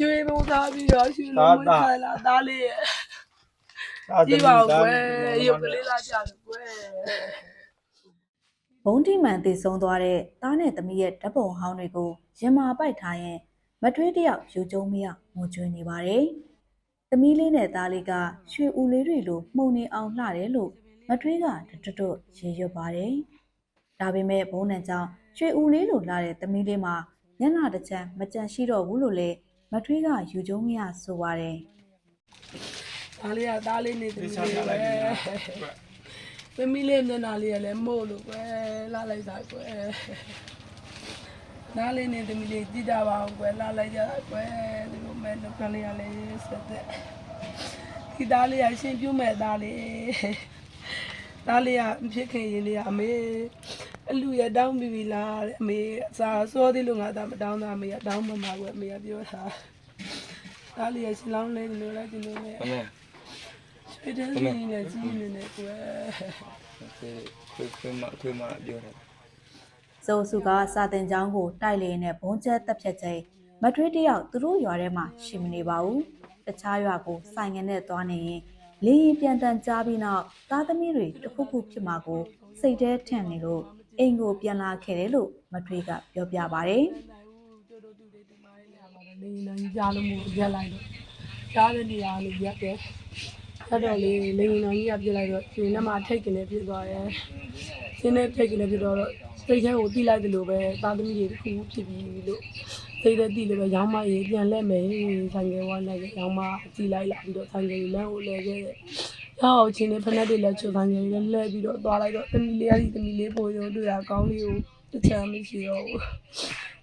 ရွှေဘုံသားပြီးတော့ရွှေလုံးမွေးထားလာသားလေးရဲ့ဒါကြည့်ပါဦးကွယ်ရုပ်ကလေးလာကြတယ်ကွယ်ဘုံတိမှန်တည်ဆုံးသွားတဲ့သားနဲ့သမီးရဲ့ဓာတ်ပုံဟောင်းတွေကိုရင်မာပိုက်ထားရင်မထွေးတယောက်ယူကျုံမရငိုကြွေးနေပါတယ်။သမီးလေးနဲ့သားလေးကရွှေဦးလေးတွေလိုမှုန်နေအောင်လှတယ်လို့မထွေးကတွတ်တွတ်ရေရွတ်ပါတယ်။ဒါပေမဲ့ဘုံနဲ့ကြောင့်ရွှေဦးလေးလိုလှတဲ့သမီးလေးမှာညနာတစ်ချမ်းမကြံရှိတော့ဘူးလို့လေ မထွေးကယူကျုံမရဆိုပါတယ်။သားလေးကသားလေးနေသမီးလေးပဲသမီးလေးမျက်နှာလေးကလည်းမို့လို့ကွယ်လာလိုက်တာကွယ်သားလေးနေသမီးလေးကြည့်ကြပါအောင်ကွယ်လာလိုက်ကြတာကွယ်ဒီလိုမဲ့နှုတ်ကလေးကလည်းဆက်တဲ့ဒီသားလေးကရှင်ပြုမဲ့သားလေးသားလေးကဖြစ်ခင်ရင်လေးကအမေ အလူရတောင်းပြီးပြီလားတဲ့အမေအစာစောသေးလို့ငါသားမတောင်းတာအမေကတောင်းမှမှာကွယ်အမေကပြောတာသားလေးကရှင်လောင်းလေးလို့လည်းဒီလိုနဲ့အမေဆွေးတဲ့စီနဲ့ကြီးနေနေကွယ်ခွေခွေမခွေမပြောတယ်စိုးစုကစာတင်ကျောင်းကိုတိုက်လေနဲ့ဘုံကျက်တက်ဖြတ်ချိန်မထွေးတယောက်သူတို့ရွာထဲမှာရှိမနေပါဘူးတခြားရွာကိုဆိုင်ငယ်နဲ့သွားနေရင်လေရင်ပြန်တန်ကြားပြီးနောက်သားသမီးတွေတစ်ခုခုဖြစ်မှာကိုစိတ်ထဲထင်နေလို့ အိမ်ကိုပြန်လာခဲ့တယ်လို့မထွေးကပြောပြပါဗျတို့တို့တူတွေဒီမိုင်းလာပါတယ်နေနေကြားလို့မို့ရက်လိုက်တော့ကြားတဲ့နေရာလေးရက်တယ်အဲ့တော့လေနေနေကြီးကပြစ်လိုက်တော့ရှင်နဲ့မှထိတ်ကနေပြစ်သွားတယ်ရှင်နဲ့ထိတ်ကနေပြစ်တော့စိတ်ထဲကိုတီးလိုက်တယ်လို့ပဲသားသမီးတွေတစ်ခုဖြစ်ပြီးလို့စိတ်ထဲတီးလို့ပဲရောင်းမရေပြန်လက်မယ်ဆိုင်ငယ်ဝါနဲ့ရောင်းမကြည့်လိုက်လာပြီးတော့ဆိုင်ငယ်လမ်းကိုလဲခဲ့တယ် ရောက်ချင်းနဲ့ဖက်နဲ့တွေလည်းချွတ်ဆိုင်ငယ်လည်းလဲပြီးတော့သွားလိုက်တော့သမီးလေးအရီသမီးလေးပို့ရောတွေ့ရကောင်းလေးကိုတစ်ချမ်းမရှိတော့ဘူး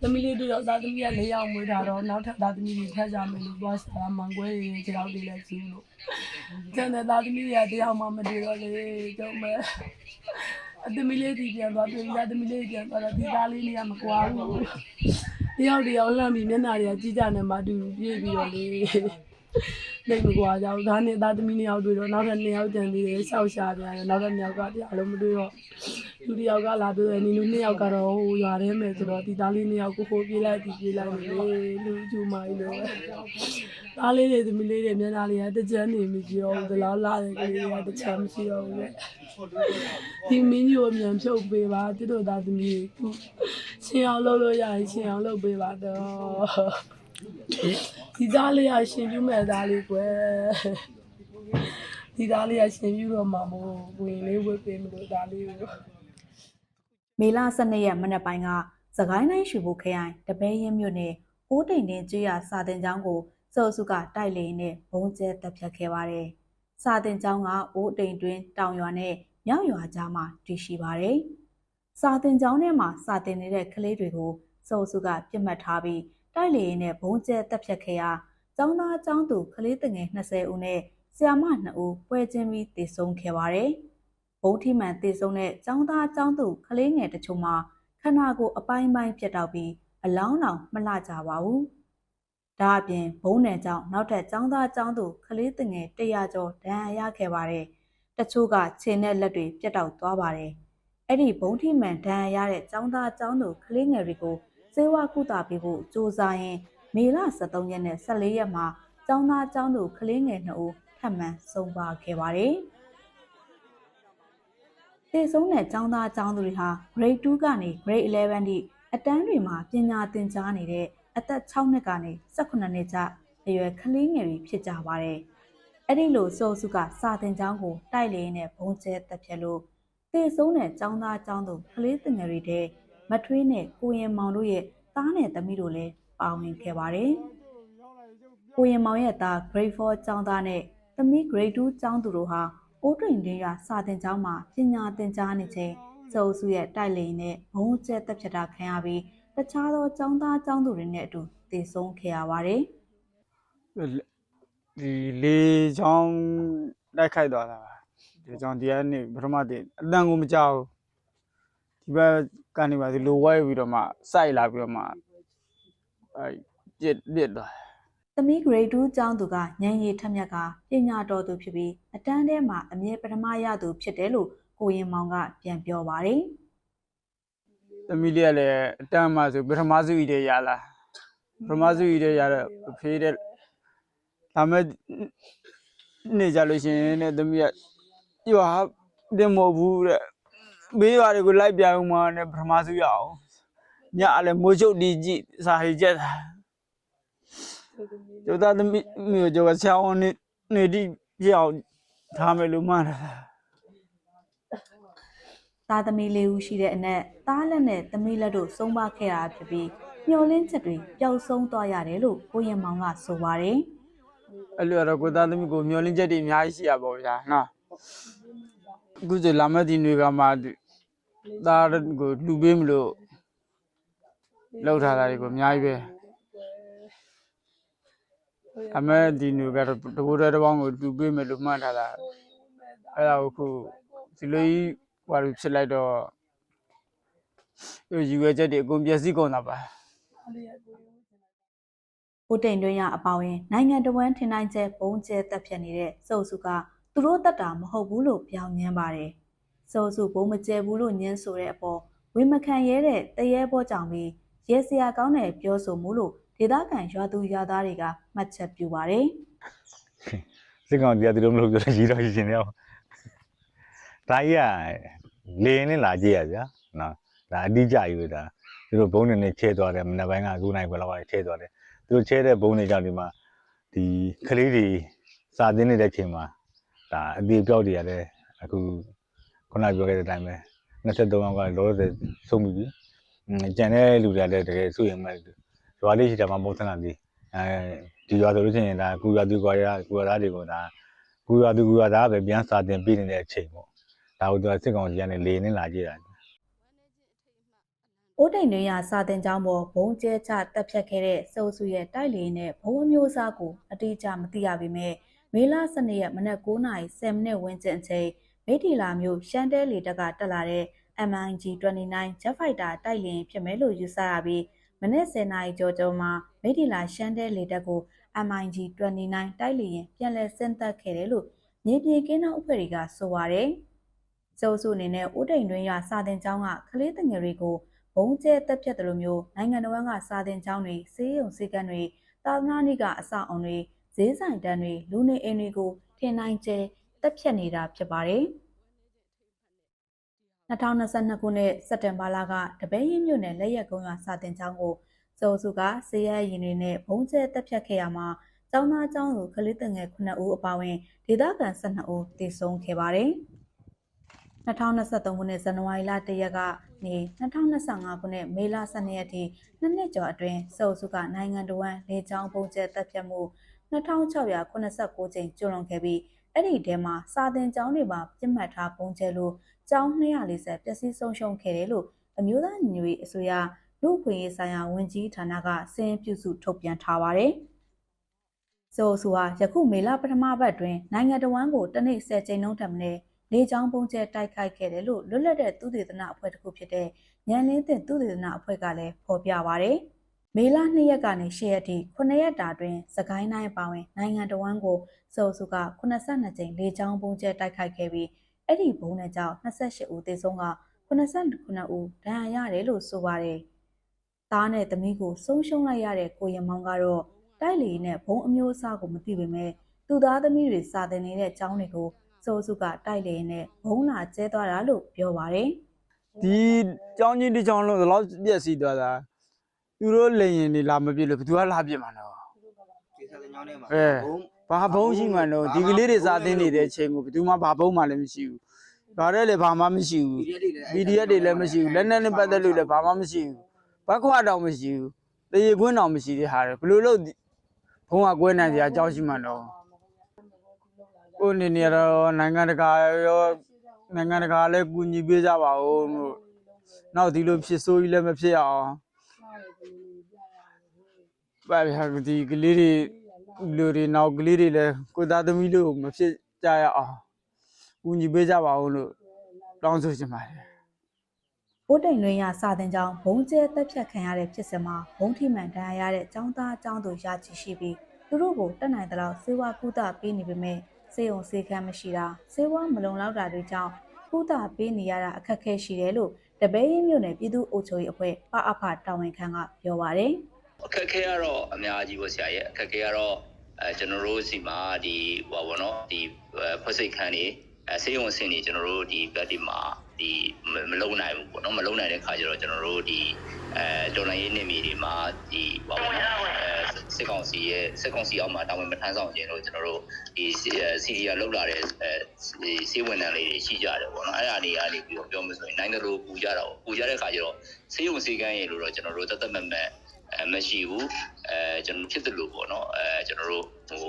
သမီးလေးတို့တော့သားသမီးက၄ယောက်မွေးတာတော့နောက်ထပ်သားသမီးတွေထပ်ကြမယ်လို့သွားစားမန်ကွဲတွေခြေထောက်တွေလည်းကျူးလို့ကျန်တဲ့သားသမီးတွေကတယောက်မှမတွေ့တော့လေကျုံမဲ့အသမီးလေးဒီပြန်သွားပြင်သားသမီးလေးပြန်သွားတော့ဒီသားလေးလေးကမကွာဘူးတယောက်တယောက်လှမ်းပြီးမျက်နှာတွေကကြီးကြနေမှတူပြေးပြီးတော့လေ နေမကွာကြဘူးဒါနဲ့သားသမီးနှစ်ယောက်တွေ့တော့နောက်ထပ်နှစ်ယောက်ကျန်သေးတယ်ရှောက်ရှာပြန်တယ်နောက်ထပ်နှစ်ယောက်ကတရားလုံးမတွေ့တော့လူတစ်ယောက်ကလာတွေ့တယ်နီလူနှစ်ယောက်ကတော့ဟိုရွာထဲမယ်ဆိုတော့ဒီသားလေးနှစ်ယောက်ကိုခိုးပြေးလိုက်ဒီပြေးလိုက်နေလေလူကျူမိုင်းလို့သားလေးတွေသမီးလေးတွေမျက်နှာလေးကတကြမ်းနေမကြည့်တော့ဘူးဒီလောက်လာတဲ့ကလေးတွေကတချမ်းမရှိတော့ဘူးလေဒီမင်းကြီးကိုမြန်ဖြုတ်ပေးပါတိတို့သားသမီးကိုရှင်အောင်လုပ်လို့ရရင်ရှင်အောင်လုပ်ပေးပါတော့ ဒီသားလေးကရှင်ပြမဲ့သားလေးကွယ်ဒီသားလေးကရှင်ပြတော့မှာမို့ဝင်လေးဝတ်ပေးမလို့သားလေးကိုမေလ12ရက်မနက်ပိုင်းကစကိုင်းတိုင်းရွှေဘိုခရိုင်တပည့်ရင်မြို့နယ်အိုးတိန်တင်ကျွရစာတင်ကျောင်းကိုစောစုကတိုက်လေနဲ့ဘုံကျဲတပ်ဖြတ်ခဲ့ပါတယ်။စာတင်ကျောင်းကအိုးတိန်တွင်တောင်ရွာနဲ့မြောက်ရွာကြားမှာတည်ရှိပါတယ်။စာတင်ကျောင်းထဲမှာစာတင်နေတဲ့ကလေးတွေကိုစောစုကပြစ်မှတ်ထားပြီး တိုက်လေရင်နဲ့ဘုံကျဲတက်ဖြတ်ခဲ့ရာကျောင်းသားအကျောင်းသူကလေးငယ်20ဦးနဲ့ဆရာမ2ဦးပွဲချင်းပြီးတည်ဆုံခဲ့ပါတယ်။ဘုံထိမှန်တည်ဆုံတဲ့ကျောင်းသားအကျောင်းသူကလေးငယ်တချို့မှာခန္ဓာကိုယ်အပိုင်းပိုင်းပြတ်တောက်ပြီးအလောင်းတောင်မလှကြပါဘူး။ဒါအပြင်ဘုံနယ်ကြောင့်နောက်ထပ်ကျောင်းသားအကျောင်းသူကလေးငယ်100ကျော်ဒဏ်ရာရခဲ့ပါတယ်။တချို့ကခြေနဲ့လက်တွေပြတ်တောက်သွားပါတယ်။အဲ့ဒီဘုံထိမှန်ဒဏ်ရာရတဲ့ကျောင်းသားအကျောင်းသူကလေးငယ်တွေကို စေဝါကုသပေးဖို့စ조사ရင်မေလ13ရက်နဲ့14ရက်မှာကျောင်းသားကျောင်းသူကလေးငယ်2ဦးထပ်မံဆုံးပါခဲ့ပါတယ်။သေဆုံးတဲ့ကျောင်းသားကျောင်းသူတွေဟာ grade 2ကနေ grade 11ထိအတန်းတွေမှာပညာသင်ကြားနေတဲ့အသက်6နှစ်ကနေ18နှစ်ကြားအရွယ်ကလေးငယ်တွေဖြစ်ကြပါတယ်။အဲ့ဒီလိုစောစုကစာသင်ကျောင်းကိုတိုက်လေနဲ့ဘုံကျဲတက်ဖြတ်လို့သေဆုံးတဲ့ကျောင်းသားကျောင်းသူကလေးငယ်တွေတဲ့ မထွေးနဲ့ကိုရင်မောင်တို့ရဲ့သားနဲ့သမီးတို့လည်းပါဝင်ခဲ့ပါတယ်။ကိုရင်မောင်ရဲ့သား grade 4ចောင်းသားနဲ့သမီး grade 2ចောင်းသူတို့ဟာအိုးတွင်တင်းရစာတင်ကျောင်းမှာပညာသင်ကြားနေချိန်စုံစုရဲ့တိုက်လိန်နဲ့ဘုံကျက်တက်ဖြတ်တာခံရပြီးတခြားသောကျောင်းသားကျောင်းသူတွေနဲ့အတူတည်ဆုံးခဲ့ရပါတယ်ဒီလေချောင်းတိုက်ခိုက်သွားတာပါဒီချောင်းဒီကနေပထမတည်းအတန်ကိုမကြောက် ဒီဘက်ကနေပါဒီလိုဝဲပြီးတော့မှစိုက်လာပြီးတော့မှအဲပြစ်ပြစ်သွား။သမီး grade 2ကျောင်းသူကညံရည်ထက်မြက်ကပညာတော်သူဖြစ်ပြီးအတန်းထဲမှာအမြဲပထမရသူဖြစ်တယ်လို့ကိုရင်မောင်ကပြန်ပြောပါတယ်သမီးလေးကလည်းအတန်မှဆိုပထမစုကြီးတည်းရလာပထမစုကြီးတဲ့ရတဲ့ဖေးတဲ့ဒါမဲ့နေကြလို့ရှရင်တဲ့သမီးကရွာတင်မဟုတ်ဘူးတဲ့ ဘေးရွာတွေကိုလိုက်ပြအောင်မနဲ့ပထမစုရအောင်ညလည်းမိုးချုပ်ဒီကြည့်စာဟိကျက်တာကျတော့သမီးမျိုးကျော်ကဆောင်းနေနေဒီပြောင်းထားမယ်လို့မှန်းတာသားသမီးလေးဦးရှိတဲ့အနက်သားလက်နဲ့သမီးလက်တို့ဆုံးမခဲ့တာဖြစ်ပြီးမျောလင်းချက်တွေပျောက်ဆုံးသွားရတယ်လို့ကိုရင်မောင်ကဆိုပါတယ်အဲ့လိုတော့ကိုသားသမီးကိုမျောလင်းချက်တွေအများကြီးရှိရပါဗျာနော် အခုဆိုလာမတီတွေကမှသားကိုလှူပေးမလို့လောက်ထားတာတွေကိုအများကြီးပဲအမေဒီနူကတော့တကူတဲ့တစ်ပေါင်းကိုလှူပေးမယ်လို့မှန်းထားတာအဲ့ဒါကိုအခုဒီလိုကြီးဟိုဖြစ်လိုက်တော့ဒီယူရချက်တွေအကုန်ပြည့်စည်ကုန်တာပါကိုတိန်တွင်းရအပေါင်းရင်နိုင်ငံတော်ဝန်ထင်နိုင်ကျဲပုံကျဲတက်ဖြတ်နေတဲ့စုပ်စုက သူတို့တက်တာမဟုတ်ဘူးလို့ပြောင်းညမ်းပါတယ်စုပ်စုဘုံမကျဲဘူးလို့ညင်းဆိုတဲ့အပေါ်ဝေမခံရဲတဲ့တရေဘောကြောင့်ပြီးရဲစရာကောင်းတဲ့ပြောဆိုမှုလို့ဒေသခံရွာသူရွာသားတွေကမှတ်ချက်ပြုပါတယ်စစ်ကောင်ကြီးကဒီလိုမလုပ်ကြရည်တော့ရှင်နေအောင်ဒါကြီးကလေရင်နဲ့လာကြည့်ရဗျာနော်ဒါအတိအကျကြီးပဲဒါသူတို့ဘုံနေနဲ့ချဲသွားတယ်မနေ့ပိုင်းကအခုနိုင်ဘယ်လောက်ချဲသွားတယ်သူတို့ချဲတဲ့ဘုံတွေကြောင့်ဒီမှာဒီကလေးတွေစာသင်နေတဲ့အချိန်မှာ ဒါအသေးပြောက်တွေရတယ်အခုခုနပြောခဲ့တဲ့အတိုင်းပဲ23ယောက်ကလောလောဆယ်ဆုံးပြီအင်းကြံတဲ့လူတွေကလည်းတကယ်စိုးရင်မဲ့ရွာလေးရှိတယ်မှာမဟုတ်သလားဒီအဲဒီရွာဆိုလို့ရှိရင်ဒါကူရွာသူကွာရကူရွာသားတွေကိုဒါကူရွာသူကူရွာသားပဲပြန်စာတင်ပြီးနေတဲ့အချိန်ပေါ့ဒါကိုသူကစစ်ကောင်စီကနေလေနေလာကြည့်တာ။အိုးတိန်တွင်ရစာတင်ကျောင်းပေါ်ဘုံကျဲချတက်ဖြတ်ခဲ့တဲ့စုပ်စုရဲ့တိုက်လေနဲ့ဘုံအမျိုးအစားကိုအတိအကျမသိရပေမဲ့ မေလ12ရက်မနက်9:10မိနစ်ဝန်းကျင်အချိန်မိထီလာမျိုးရှမ်းတဲလေတက်ကတက်လာတဲ့ MIG 29 Jet Fighter တိုက်လေဖြစ်မယ်လို့ယူဆရပြီးမနက်10:00နာရီကျော်ကျော်မှာမိထီလာရှမ်းတဲလေတက်ကို MIG 29တိုက်လေရင်ပြန်လည်ဆင်းသက်ခဲ့တယ်လို့မြေပြင်ကင်းနောက်အဖွဲ့တွေကဆိုပါတယ်။စုပ်စုအနေနဲ့ဦးတိန်တွင်ရစာတင်ကျောင်းကကလေးတငယ်တွေကိုဘုံကျဲတက်ဖြတ်တယ်လို့မျိုးနိုင်ငံတော်ကစာတင်ကျောင်းတွေစေးရုံစေကန်းတွေတာသနာ့နေ့ကအဆောက်အုံတွေ ဈေးဆိုင်တန်းတွေလူနေအိမ်တွေကိုထင်နိုင်ကျဲတက်ဖြတ်နေတာဖြစ်ပါတယ်2022ခုနှစ်စက်တင်ဘာလကတပည့်ရင်မြို့နယ်လက်ရက်ကုန်းရွာစာတင်ကျောင်းကိုစုံစုကစေရရင်တွေနဲ့ဘုံကျဲတက်ဖြတ်ခဲ့ရမှာကျောင်းသားကျောင်းသူကလေးတငယ်9ဦးအပါအဝင်ဒေသခံ12ဦးတည်ဆုံးခဲ့ပါတယ်2023ခုနှစ်ဇန်နဝါရီလ1ရက်ကနေ2025ခုနှစ်မေလ12ရက်ထိနှစ်နှစ်ကျော်အတွင်းစုပ်စုကနိုင်ငံတော်ဝန်လေကြောင်းပုံကျဲတပ်ဖြတ်မှု 2689ကြိမ်ကျူးလွန်ခဲ့ပြီးအဲ့ဒီထဲမှာစာသင်ကျောင်းတွေမှာပြစ်မှတ်ထားပုံကျဲလို့ကျောင်း240ပျက်စီးဆုံးရှုံးခဲ့တယ်လို့အမျိုးသားညီညွတ်ရေးအစိုးရလူ့အခွင့်အရေးဆိုင်ရာဝန်ကြီးဌာနကစင်ပြုစုထုတ်ပြန်ထားပါတယ်။ဆိုဆိုဟာယခုမေလပထမပတ်တွင်နိုင်ငံတော်ဝန်ကိုတနေ့10ကြိမ်နှုန်းထပ်မံလေကြောင်းပုံကျဲတိုက်ခိုက်ခဲ့တယ်လို့လွတ်လပ်တဲ့သူတေသနအဖွဲ့တစ်ခုဖြစ်တဲ့ညံလင်းတဲ့သူတေသနအဖွဲ့ကလည်းဖော်ပြပါဗျ။ မေလ2ရက်ကနေ10ရက်ထိ9ရက်တာတွင်စကိုင်းတိုင်းပါဝင်နိုင်ငံတော်ဝန်ကိုစိုးစုက82ကြိမ်လေကြောင်းပုံကျဲတိုက်ခိုက်ခဲ့ပြီးအဲ့ဒီဘုံနဲ့ကြောင့်28ဦးသေဆုံးက89ဦးဒဏ်ရာရတယ်လို့ဆိုပါတယ်။သားနဲ့သမီးကိုဆုံးရှုံးလိုက်ရတဲ့ကိုရမောင်ကတော့တိုက်လီနဲ့ဘုံအမျိုးအစားကိုမသိပေမဲ့သူသားသမီးတွေစာသင်နေတဲ့အကြောင်းတွေကိုစိုးစုကတိုက်လေနဲ့ဘုံလာကျဲသွားတာလို့ပြောပါတယ်။ဒီကြောင်းချင်းဒီကြောင်းလုံးဒီလောက်ပြက်စီးသွားတာ သူတို့လေရင်နေလာမပြစ်လို့ဘယ်သူကလာပြစ်မှာတော့ဒီစားတဲ့ညောင်းထဲမှာအဲဘာဘုံရှိမှန်းတော့ဒီကလေးတွေစားသိနေတဲ့အချိန်ကိုဘယ်သူမှဘာဘုံမှလည်းမရှိဘူးဘာတဲ့လေဘာမှမရှိဘူး PDF တွေလည်းမရှိဘူးလက်နက်နဲ့ပတ်သက်လို့လည်းဘာမှမရှိဘူးဘက်ခွာတောင်မရှိဘူးတရေခွင်းတောင်မရှိသေးဟာတယ်ဘယ်လိုလုပ်ဘုံကကွဲနိုင်စရာအကြောင်းရှိမှန်းတော့ကိုနေနေတော့နိုင်ငံတကာရောနိုင်ငံတကာလည်းကူညီပေးကြပါဦးလို့နောက်ဒီလိုဖြစ်ဆိုးကြီးလည်းမဖြစ်ရအောင် ပါဗျာဒီကလေးတွေလူတွေနောက်ကလေးတွေလည်းကိုသားသမီးလို့မဖြစ်ကြရအောင်ကူညီပေးကြပါဦးလို့တောင်းဆိုချင်ပါတယ်ဘိုးတိန်လွင်ရစာတင်ကြောင်းဘုံကျဲတက်ဖြတ်ခံရတဲ့ဖြစ်စဉ်မှာဘုံထိမှန်ဒဏ်ရာရတဲ့ចောင်းသားចောင်းသူရချီရှိပြီးသူတို့ကိုတက်နိုင်တဲ့လောက်စေဝါကုသပေးနေပေမဲ့စေုံစေခမ်းမရှိတာစေဝါမလုံလောက်တာတွေကြောင့်ကုသပေးနေရတာအခက်အခဲရှိတယ်လို့တပည့်ရင်းမြို့နယ်ပြည်သူ့အုပ်ချုပ်ရေးအဖွဲ့ပအဖတာဝန်ခံကပြောပါတယ် အခက်အခဲကတော့အများကြီးပေါ့ဆရာရဲ့အခက်အခဲကတော့အဲကျွန်တော်တို့စီမှာဒီဟိုပါဘောနော်ဒီဖွဲ့စိတ်ခန်းနေအဲစေယုံအဆင့်နေကျွန်တော်တို့ဒီဘက်ဒီမှာဒီမလုံနိုင်ဘူးပေါ့နော်မလုံနိုင်တဲ့ခါကျတော့ကျွန်တော်တို့ဒီအဲတော်လိုင်းရေးနေမီတွေမှာဒီဟိုပါဘောနော်အဲစစ်ကောင်စီရဲ့စစ်ကောင်စီအောက်မှာတာဝန်မထမ်းဆောင်ခြင်းလို့ကျွန်တော်တို့ဒီစီရီယာလောက်လာတဲ့အဲဒီစေဝန်တန်းလေးတွေရှိကြတယ်ပေါ့နော်အဲ့ဒါတွေကနေပြီးတော့ပြောမှဆိုရင်နိုင်တယ်လို့ပူကြတာပေါ့ပူကြတဲ့ခါကျတော့စေယုံစေကန်းရေလို့တော့ကျွန်တော်တို့တသက်မက်မက်အဲ မရှိဘူးအဲကျွန်တော်ဖြစ်တယ်လို့ပေါ့နော်အဲကျွန်တော်တို့ဟို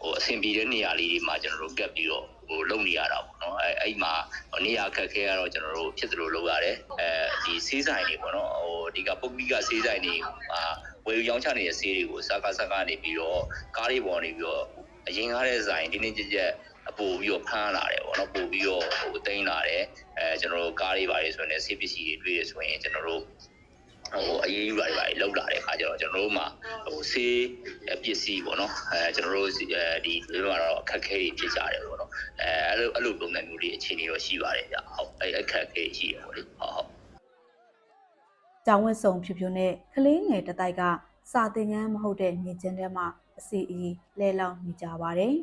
ဟိုအဆင်ပြေတဲ့နေရာလေးတွေမှာကျွန်တော်တို့ကပ်ပြီးတော့ဟိုလုံနေရတာပေါ့နော်အဲအဲ့မှာနေရာခက်ခဲကတော့ကျွန်တော်တို့ဖြစ်တယ်လို့လုပ်ရတယ်အဲဒီစေးဆိုင်တွေပေါ့နော်ဟိုဒီကပုတ်ပြီးကစေးဆိုင်တွေအာဝယ်ယူရောင်းချနေတဲ့စေးတွေကိုစကားစကားနေပြီးတော့ကားတွေပေါ်နေပြီးတော့အရင်ကားတဲ့ဆိုင်ဒီနေ့ကြက်ကြက်အပို့ပြီးတော့ဖမ်းလာတယ်ပေါ့နော်ပို့ပြီးတော့ဟိုတိန်းလာတယ်အဲကျွန်တော်တို့ကားတွေပါတယ်ဆိုရင်ဆေးပစ္စည်းတွေတွေ့ရဆိုရင်ကျွန်တော်တို့ ဟိုအရေးယူတာတွေပါလောက်လာတဲ့ခါကျတော့ကျွန်တော်တို့မှာဟိုဆေးပစ္စည်းပေါ့နော်အဲကျွန်တော်တို့အဲဒီဒီလိုကတော့အခက်အခဲတွေဖြစ်ကြတယ်ပေါ့နော်အဲအဲ့လိုအဲ့လိုပုံစံမျိုးတွေအခြေအနေတော့ရှိပါတယ်ဗျဟုတ်အဲအခက်အခဲရှိတယ်ပေါ့လေဟုတ်ဟုတ်။ကျောင်းဝတ်စုံဖြူဖြူနဲ့ကလေးငယ်တစ်တိုက်ကစာသင်ခန်းမဟုတ်တဲ့မြေကျင်းထဲမှာအစီအီလဲလောင်နေကြပါတယ်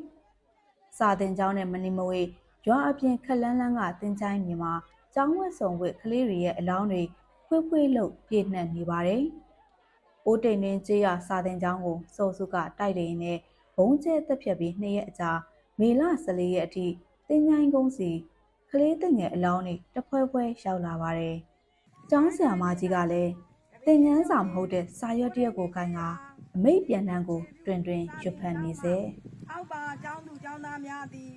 ။စာသင်ကျောင်းနဲ့မနီမဝေးရွာအပြင်ခက်လန်းလန်းကတင်ချိုင်းမြေမှာကျောင်းဝတ်စုံဝတ်ကလေးတွေရဲ့အလောင်းတွေ ဖွေးဖွေးလို့ပြည့်နှက်နေပါတယ်။အိုးတိန်နှင်းကျေးရစာသင်ကျောင်းကိုစောစုကတိုက်တယ်နဲ့ဘုံကျဲတက်ဖြတ်ပြီးနှစ်ရက်အကြာမေလ14ရက်အထိတင်ချိုင်းကုန်းစီကလေးတငယ်အလောင်းတွေတဖွဲဖွဲရောက်လာပါတယ်။ကျောင်းဆရာမကြီးကလည်းတင်ငန်းစာမဟုတ်တဲ့စာရွက်တစ်ရက်ကိုခိုင်းကအမိတ်ပြန်တန်းကိုတွင်တွင်ရွတ်ဖတ်နေစေအောက်ပါကျောင်းသူကျောင်းသားများသည်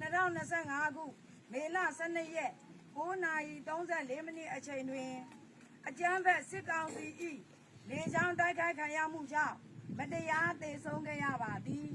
2025ခုမေလ12ရက်9:34မိနစ်အချိန်တွင် အကြမ်းဖက်စစ်ကောင်စီ၏လေကြောင်းတိုက်ခိုက်ခံရမှုကြောင့်မတရားသေဆုံးခဲ့ရပါသည်